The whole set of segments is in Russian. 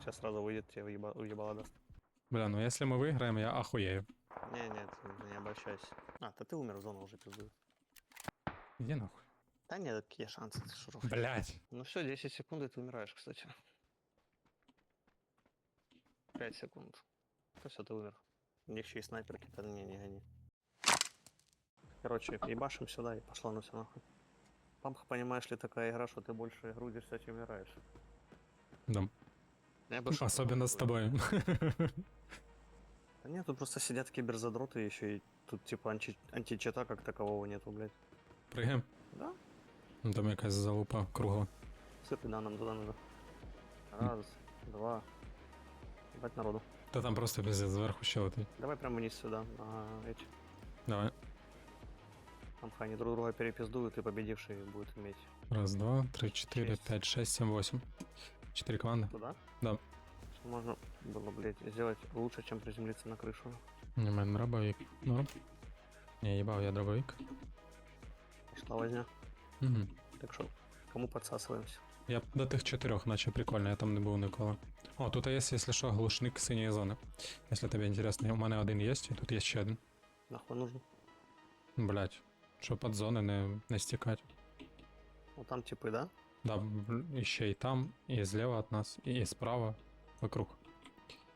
Сейчас сразу выйдет, тебе уеба- уебало даст. Бля, ну если мы выиграем, я охуею. Не, нет, не обольщайся. А, да ты умер, зона уже пиздует. Иди нахуй. Да нет, какие шансы, ты шуров. Блять. Ну все, 10 секунд, и ты умираешь, кстати. 5 секунд. Да все, ты умер. У них еще и снайперки, да не, не гони. Короче, ебашим сюда и пошла на все нахуй. Памх, понимаешь ли, такая игра, что ты больше грудишься, чем играешь. Да. Я бы Особенно с тобой. Да нет, тут просто сидят киберзадроты еще и тут типа анти античета как такового нету, блядь. Пригаємо. Да? Ну, Там якась залупа кругла. Сыпи, да, нам туда надо. Раз, два. Ебать народу. Та там просто пиздец зверху ще летить. Давай прямо вниз сюда, на эти. Давай. Там они друг друга перепиздуют, и победивший будет иметь. Раз, два, три, четыре, Шесть. пять, шесть, семь, восемь. Четыре команды. Туда? Да. Что можно было, блядь, сделать лучше, чем приземлиться на крышу. У мене дробовик. Норм. Не, їбав я дробовик. Пошла возня. Угу. Так что, кому подсасываемся? Я б до тих чотирьох, наче прикольно, я там не був ніколи. О, тут є, якщо що, глушник синьої зони. Якщо тобі інтересно, у мене один є, і тут є ще один. Нахуй нужно. Блять. Щоб від зони не, не стікати. Вот там типы, да? Да, бл- і ще і там, і зліва від нас, і справа, вокруг.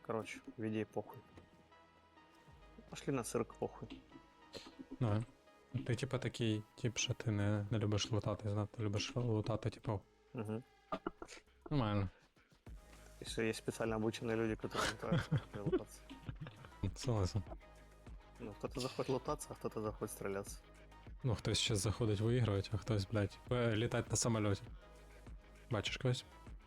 Короче, веди похуй. Пошли на цирк похуй. Давай. Ти типа такий, тип, що ти не, не любиш лутати, знати, любиш лутати, типу. Угу. Нормально. Если есть специально обученные люди, которые лутаются, как лутаться. Согласен. Ну, кто-то заходит лутаться, а кто-то заходит стреляться. Ну, хтось ще заходить виігрувати, а хтось, блядь, е, літати на самольоті. Бачиш когось?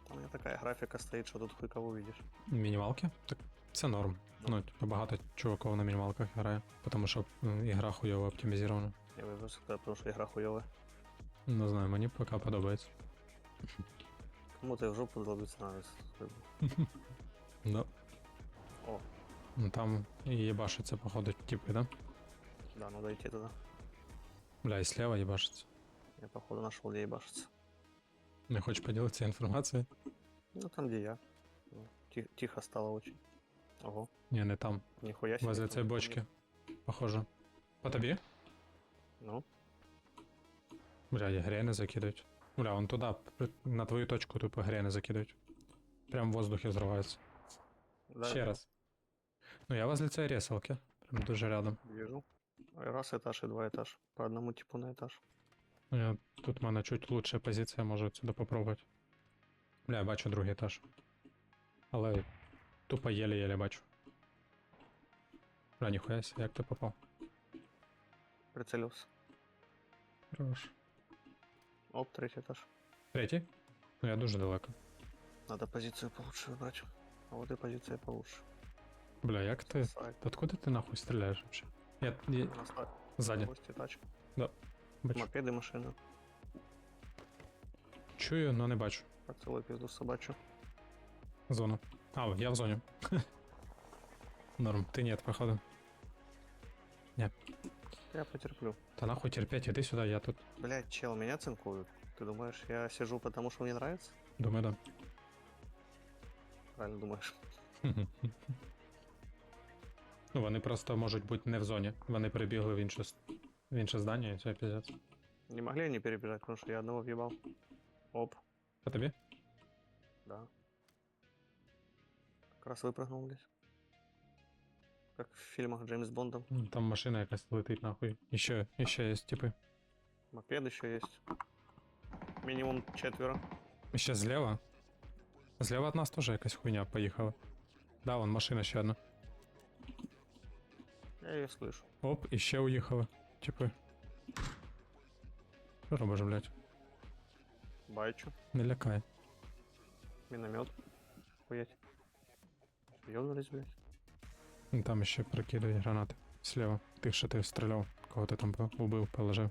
Там у меня такая графика стоит, что тут хуй кого видишь. Мінімалки? Так це норм. Ну, типа, багато чуваків на мінімалках грає, тому що м, ігра хуйово оптимізована. Я выбрал сюда, потому что игра хуевая. Не знаю, мені поки подобається. Кому-то и в жопу долбиться надо. с- Да. О, Ну там і їбашиться, походу, типи, да? да, надо идти туда. Бля, і слева їбашиться. Я, походу, нашел, где ебашиться. Не хочеш поділитися інформацією? Ну, там, где я. Ну, ти- Тихо стало очень. Ого, Ні, не там. нихуя себе. Возле там цієї никого бочки. нет. Похоже. По тобі? Ну, Бля, я грени закидають. Бля, вон туди, при- на твою точку тупо грени закидають. Прям в воздухі взриваються. да, Ще раз. Ну я возле цієї ресалки. Прям дуже рядом. Вижу. И Раз этаж и два этаж. По одному типу на этаж. Ну, Я, тут в мене чуть лучша позиція, можу сюди попробувати. Бля, я бачу другий етаж. Але тупо єле-єле бачу. Бля, ніхуя сі, як ти попав? Прицелился. Хорош. Оп, третий этаж. Третій? Ну я дуже далеко. Надо позицию получше выбрать. А вот и позиция получше. Бля, як ти? Сайт. Откуда ти нахуй стріляєш вообще? Я, я У нас та- ззаді. гости, тачки. Бачу. Мопеды, машины. Чую, но не бачу. Поцелуй пизду собачью. Зона. А, я в зоні. Норм. Ти нет, походу. Я потерплю. Та нахуй терпеть, іди сюди, я тут. Блять, чел, меня цинкуют. Ты думаешь, я сижу потому, что мне нравится? Думаю, да. Правильно думаешь. Ну, вони просто можуть бути не в зоні. Вони перебігли в інше, с- в інше здання, і це піздець. Не могли они перебежать, потому что я одного въебал. Оп, А тобі? да. Как раз выпрыгнул здесь. Как в фильмах Джеймс Бондом. М, Там машина якась летить нахуй. І ще, і ще є типи. Мопед еще есть. Минимум четверо. І ще зліва. Зліва від нас теж якась хуйня поїхала. Да, вон машина ще одна. Я ее слышу. Оп, і ще уїхала. Типи. Що робиш, блядь? Байчу. Не лякай. Миномет. Хуять. Ёбнулись, блядь. Ну, Там ще прикидають гранати. Слева. Тих, що ти стріляв. Кого ти там по- убив, положив.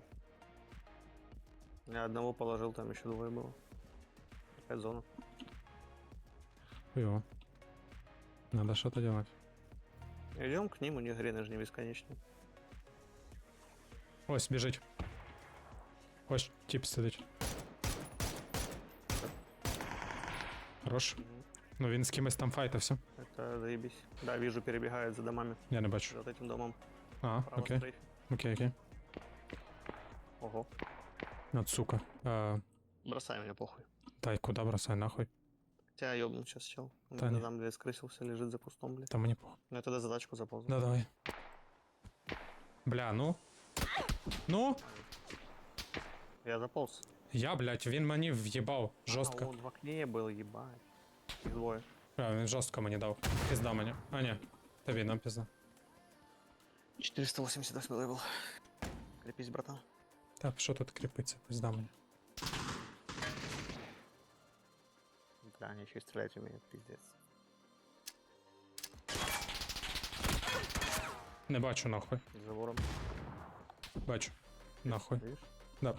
Я одного положил, там еще двое было. Опять зона. Хуйово. Надо что-то делать. Идем к ним, у них грены же не бесконечные. Ось, біжить. Ось, тип сидить. Хорош. Мгм. Ну він з кимось там файтався. Это заебись. Да, вижу, перебегает за домами. Я не бачу. За вот этим домом. А, Право окей. стрейф. Окей, окей. Ого. От сука. А, Бросай меня похуй. дай куди бросай нахуй. Тебя ёбнут сейчас, чел. Он Да где-то не. там, блядь, скрысился, лежит за кустом, блядь. Та мені похуй. Ну, я тогда задачку заползу. Да, давай. Бля, ну. Ну? Я заполз. Я, блядь, він мені в'їбав жорстко. А, он в окне был, ебать. Их двое. Бля, він жорстко мені дав. Пізда мені. А, ні. Тобі нам пізда. 488 левел. Крепись, братан. Та що тут кріпиться, пізда мені. Бля, они еще и стрелять умеют, пиздец. Не бачу нахуй. За вором. Бачу. Нахуй. Да.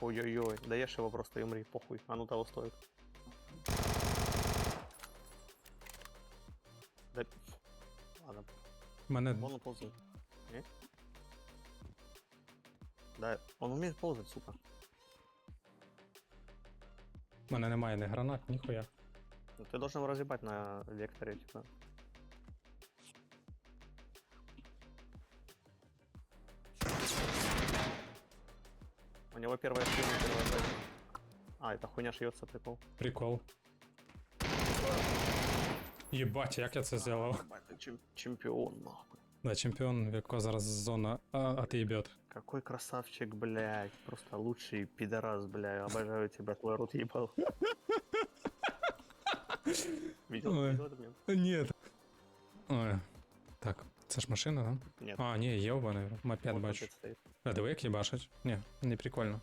Ой-ой-ой, да я ж його просто і мрій, похуй. А ну того стоїть. Да. Ладно. Мене... Вон ползає. Ні? Да, он вміє ползати, сука. У мене немає ні гранат, ніхуя. Ну, ти должен розібати на векторі, типа. У него первая шина, первая броня. А, это хуйня шьется, прикол. Прикол. Єбать, як я це зробив? Ебать, ты чем- чемпион, нахуй. Да, чемпіон, в якого зараз зона а, отъебет. Какой красавчик, блядь. Просто лучший пидорас, бля. Обожаю тебя, твой рот ебал. Видел, Ой. видел этот мем? Ні. Ой. Так, це ж машина, да? Нет. А, ні, йобаний, мопед вот бачу. опять стоит. А диви, як їбашить? Ні, не прикольно.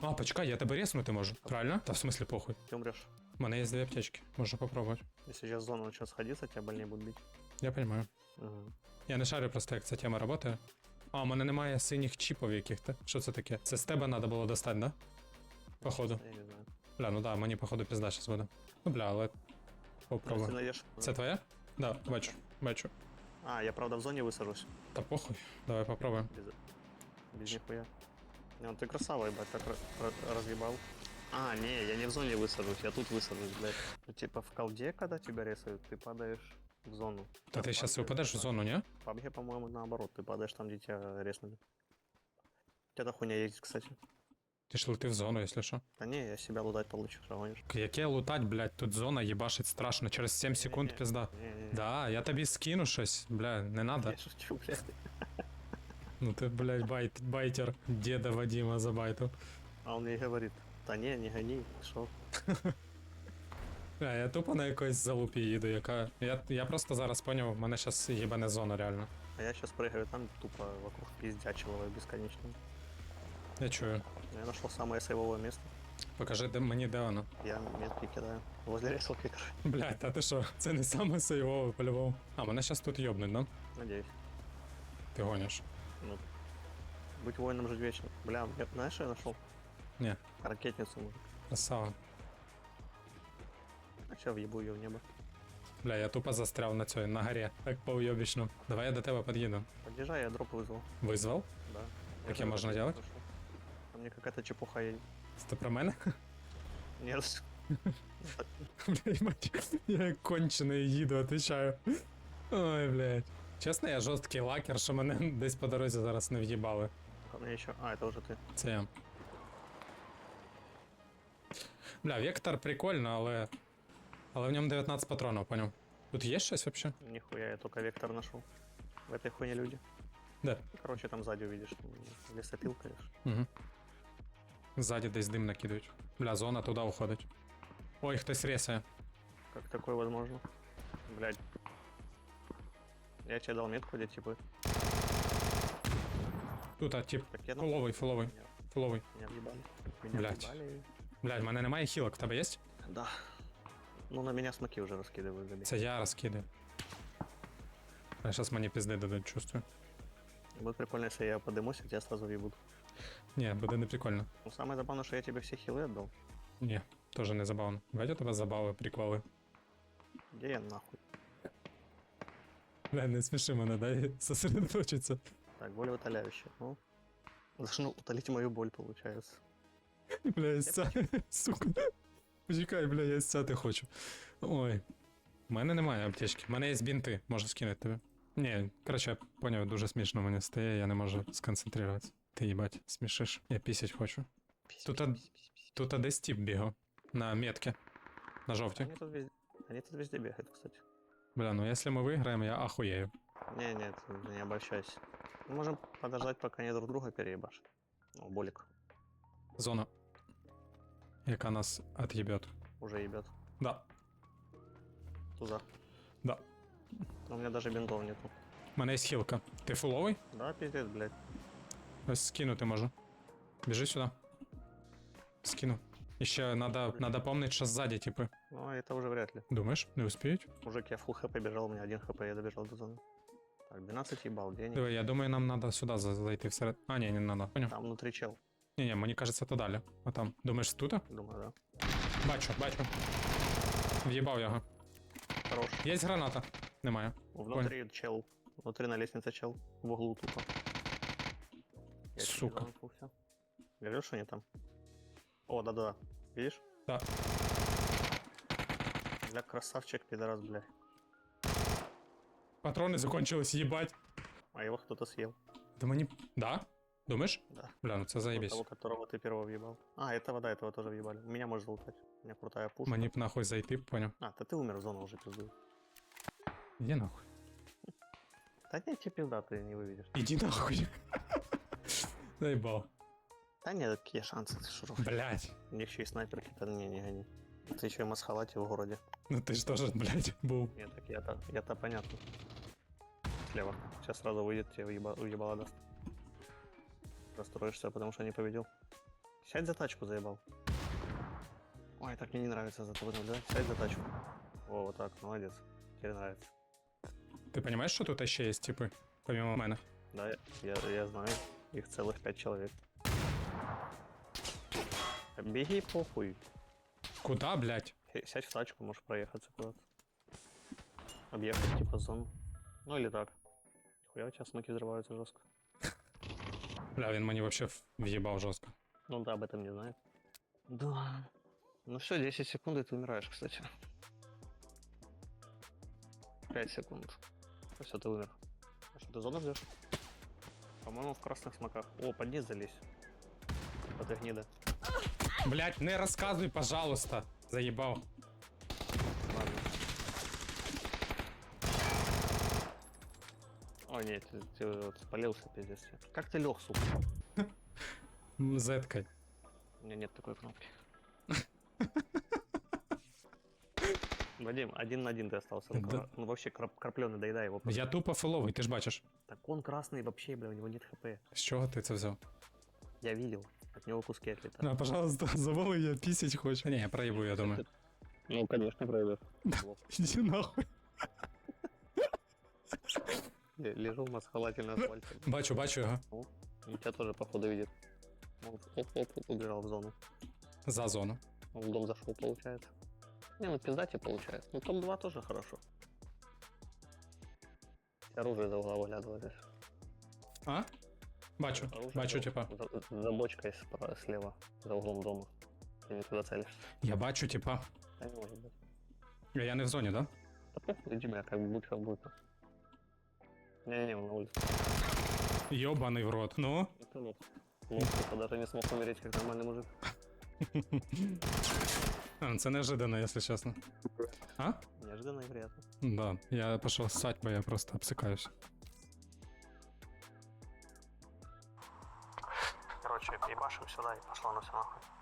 А, почекай, я тебе резнути можу. Правильно? Та в смислі похуй. Ты умрешь. У мене є дві аптечки, можу попробувати. Если сейчас зона начнет сходиться, тебя больнее будут бить. Я розумію. Мгм. Я не шарю просто, як ця тема працює. А, у мене немає синіх чіпів яких-то. Що це таке? Це з тебе треба було достати, да? Походу. Я не знаю. Бля, ну да, мені походу пізда щас буде. Ну бля, але. Если Попробуй. найдешь... Це твоя? Да, бачу, бачу. А, я правда в зоне высажусь. Та похуй. Давай попробуем. Без, без нихуя. Не, ну ты красава, ебать, так ра- ра- разъебал. А, не, я не в зоне высажусь, я тут высажусь, блядь. Ну, типа в колде, когда тебя рисуют, ты падаешь в зону. Та А ти в зараз PUBG упадеш в так. зону, ні? В PUBG, по-моему, наоборот, ты падаешь там, где тебя резнули. Это хуйня есть, кстати. Ти ж лети в зону, якщо що. Да не, я себя лутать получу, что гонишь. Яке лутать, блядь, тут зона їбашить страшно. Через 7 секунд Не-не-не. пізда. Не-не-не. Да, я тобі скину щось, бля, не надо. Я шучу, блядь. Ну ти, блядь, байт, байтер деда Вадима забайтив. А он ей говорит, да не, не гони, шо. Бля, я тупо на якоїсь залупі їду, яка. Я, я просто зараз поняв, мене щас їбане зона реально. А я сейчас прыгаю там тупо вокруг пиздячилова бесконечно. Я чую. Я нашел самое сейвовое место. Покажи де, мені, де воно. Я метки кидаю. Возле ресалки, короче. Блядь, та ти що, це не саме сейвове по-любому. А, мене щас тут йобнуть, да? Надеюсь. Ти гониш. Ну, быть воином жить вечно. Бля, я, знаешь, что я нашел? Не. Ракетницу, мужик. Красава. А сейчас въебу ее в небо. Бля, я тупо застряв на цій, на горі. Так по-уйобічно. Давай я до тебе під'їду. Подъезжай, я дроп вызвал. Визвав? Да. Таке же можна ракетницу делать? нашел. А мне какая-то чепуха едет. Це про мене? Нет. Бля, їбать, я як кончений їду, отвечаю. Ой, блядь. Чесно, я жорсткий лакер, що мене десь по дорозі зараз не в'їбали. У меня еще... А, это уже ты. Це я. Бля, Вектор прикольно, але. Але в ньому 19 патронів, поняв. Тут є щось вообще? Нихуя, я только вектор нашел. В этой хуйне люди. Де? Короче, там сзади увидишь. м, Лесопил, конечно. Угу. Ззаді десь дим накидають. Бля, зона туди уходить. Ой, хтось ресає. Как такое возможно? Блядь. Я тебе дал метку, где типы. Тут, а тип. Так я на- Фуловий, фуловий, Меня, фуловий. меня въебали. Меня Блядь. въебали. Блядь, в мене немає хілок, в тебе є? Да. Ну, на меня смоки уже раскидывают. забей. Це я розкидаю. А зараз мені пізди дадуть, чувствую. Будет прикольно, если я подымусь, и тебя сразу въебут. Ні, буде не прикольно. Ну, самое забавное, что я тебе все хилы отдал. Ні, теж не забавно. Бать у тебе забави, приколи. Где я нахуй? Бля, не сміши мене, дай сосредоточиться. Так, более утоляющее. Ну, должно утолить мою боль, получается. Бля, я сцяти, сука. Почекай, бля, я сцяти хочу. Ой. У мене немає аптечки. У мене є бінти, можу скинути тобі. Ні, коротше, я поняв, дуже смішно мені стає, я не можу сконцентруватися. Ти їбать, смішиш. Я пісять хочу. Пись, Тут пись, од- пись, пись, пись. Тут десь тип бігав. На метки. На жовтій. Они тут, везде, они тут везде бегают, кстати. Бля, ну якщо ми виграємо, я ахуєю. Не, нет, не обольщайся. Мы можем подождать, пока они друг друга переебашат. О, болик Зона. Яка нас от'єбет. уже ебет. Да, Туза. да. У меня даже бинтов нету. У мене є хілка. Ти фуловий? Да, пиздец, блядь. Ось скинути можу. Біжи сюди. Скину. І ще надо, надо помнить, що ззаді, типи. Ну, это уже вряд ли. Думаєш, не успіють? Мужик, я фул хп бежал, у меня один хп, я добежал до зоны. Так, 12 ебал, денег. Диви, я думаю, нам надо сюди за- зайти всеред. А, ні, не надо. Поняв? Там внутри чел, Ні, ні, мені кажеться, то далі. А там. Думаєш, тут? думаю, да. Бачу, бачу. В'їбав його. Хорош. Є граната. Немає. Внутри чел. Внутри на лестнице чел. В углу тупо. Я чуть не Сука. замахнулся. Говорил, что они там? О, да-да. Видишь? Да. Бля, красавчик, пидорас, бля. Патрони закончились, їбать. А его кто-то съел. Да мені. Да? Думаєш? Да. Бля, ну це Вот заєбісь. Того, которого ты первого въебал. А, этого, да, этого тоже въебали. Меня можешь залутать. У меня крутая пушка. Мені б нахуй зайти, поняв. А, да ты умер, в зону уже пиздуй. Іди нахуй. Да нет, тебе пизда ты не выведешь. Іди нахуй. Заїбав. Да нет, какие шансы, ты шуров. Блять. У них еще и снайперки, да не, не гони. Ты еще и масхалате в городе. Ну ти ж теж, блять, був. Нет, так я-то, я-то понятно. Слева. Сейчас сразу выйдет, тебе уеба, уебало даст. Расстроишься, потому что не победил. Сядь за тачку, заебал. Ой, так мне не нравится за тобой наблюдать. Сядь за тачку. О, вот так, молодец. Тебе нравится. Ти розумієш, що тут ще є типи, помимо мене? Да, я, я, я знаю. Их целых пять человек. Беги похуй. Куда, блять? Хе- Сядь в тачку, можешь проехаться куда-то. Объехать типа зону. Ну или так. Хуя у тебя смоки взрываются жестко. Бля, він мені вообще в'їбав жорстко. Ну да, об этом не знает. Да. Ну все, 10 секунд, и ты умираешь, кстати. 5 секунд. Все, ты умер. А что, ты зону ждешь? По-моему, в красных смоках. О, под низ залезь. Вот ты гнида. Блять, не розказуй, пожалуйста. Ладно. О, нет, ты, ты вот спалился, пиздец. Как ты лег, сука? М, Зеткай. У меня нет такой кнопки. Вадим, один на один ты остался. Ну, Да. кра- ну, вообще крап- крапленый, доедай его. просто. Я тупо фуловий, ти ж бачиш. Так он красный вообще, бля, у него нет хп. З чого ти це взяв? Я видел От него куски отлетают. На, пожалуйста, завали, я пісять хочу. Ні, я проїбу, я думаю. Ну, конечно, пройдет. Іди нахуй. Лежу в масхалате на асфальте. Бачу, бачу його. Он тебя тоже, походу, видит. Он оп-оп, убежал в зону. За зону. Он в дом зашел, получается. Не, ну пизда тебе получается. Ну, топ-2 тоже хорошо. Оружие за угла выглядывает здесь. А? Бачу, Оружие бачу, за, типа. За, за бочкой справа, слева, за углом дома. Ты не туда целишься. Я бачу, типа. Да не может быть. Я не в зоні, да? Да похуй, иди, бля, как будь, как будет. Не-не-не, он на улице. Йобаний в рот. Ну? Это лох. Лох, типа, даже не смог умереть, как нормальный мужик. А, Це неожиданно, якщо чесно. А? Неожиданно и приятно. Да, я пішов ссать, бо я просто обсикаюсь. Короче, ебашим сюда и пошло на все нахуй.